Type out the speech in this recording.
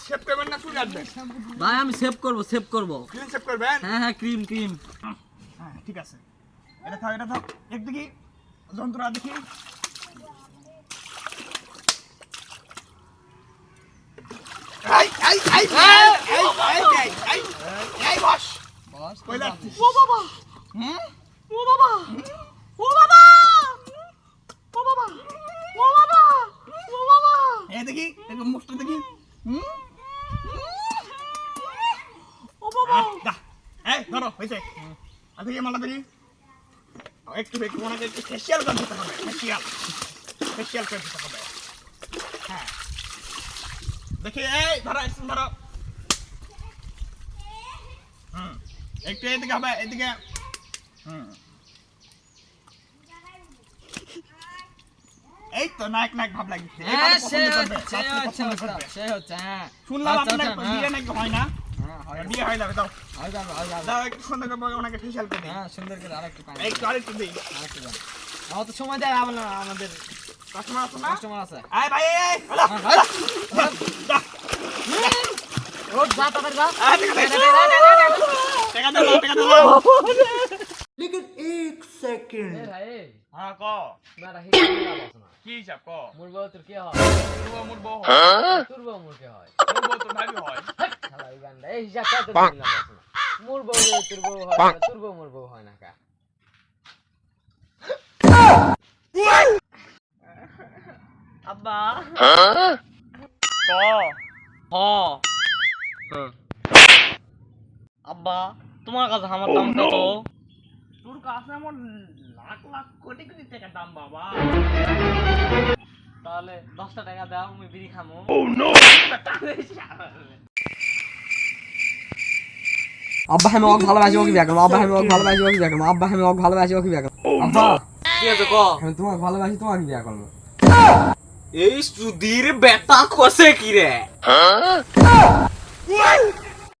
Save করবেন না চুল কাটবেন ভাই আমি সেভ করব সেভ করব ক্লিন সেভ করবেন হ্যাঁ হ্যাঁ ক্রিম ক্রিম হ্যাঁ ঠিক আছে এটা থাক এটা থাক এক দেখি যন্ত্র দেখি এই এই এই এই এই এই এই এই বস বস কই ও বাবা হুম ও বাবা ও বাবা ও বাবা ও বাবা ও বাবা এই দেখি দেখি মুখটা দেখি ও বাবা। এই, ধরো, হয়েছে। আর দেখি, মালা দেখি। একটু একটু ওনাকে ফেসিয়াল করে দিতে হবে ফেসিয়াল ফেসিয়াল করে দিতে হবে। হ্যাঁ। দেখি, এই, ধরো একটু ধরো। হুম। একটু এদিকে হবে এদিকে হুম। তো নায়ক নায়ক ভাব লাগছে হ্যাঁ সে হচ্ছে সে হচ্ছে হ্যাঁ। শুনলাম আপনার বিয়ে হ্যাঁ। নাকি না? যাবে দাও যাবে যাবে দাও একটু সুন্দর করে ওনাকে ফেসিয়াল করে সুন্দর করে আরেকটু পানি একটু আরেকটু দিই। আরেকটু দাও আমার সময় দেয় আমাদের কাস্টমার আছে না? কাস্টমার আছে। আয় ভাই এই, এই, হ্যালো। ভাই। যা। তাড়াতাড়ি যা টাকা দে, টাকা দে, টাকা দে, এ ভাই হ্যাঁ, ক। না। কি হিসাব, ক? মোর বউ তোর কে হয়? তোর বউ, মোর বউ তোর বউ মোর কে হয়? তোর বউ তোর ভাবি হয়। শালা উগান্ডা এই হিসাবটা তো মিলাব না মোর বউ তোর বউ হয় তোর বউ মোর বউ হয় না কা? আব্বা। ক। হ। আব্বা তোমার কাছে আমার দাম কত? কাছে আমার লাখ লাখ কোটি কোটি টাকা দাম বাবা। তাহলে দশটা টাকা দাও আমি বিড়ি খামো। আব্বা আমি ওকে ভালোবাসি ওকে বিয়ে করব। আব্বা আমি ওকে ভালোবাসি ওকে বিয়ে করব। আব্বা আমি ওকে ভালোবাসি ওকে বিয়ে করব। আব্বা কি আছে ক? আমি তোমাকে ভালোবাসি তোমাকে বিয়ে করব। এই সুধীর বেটা কষে কি রে?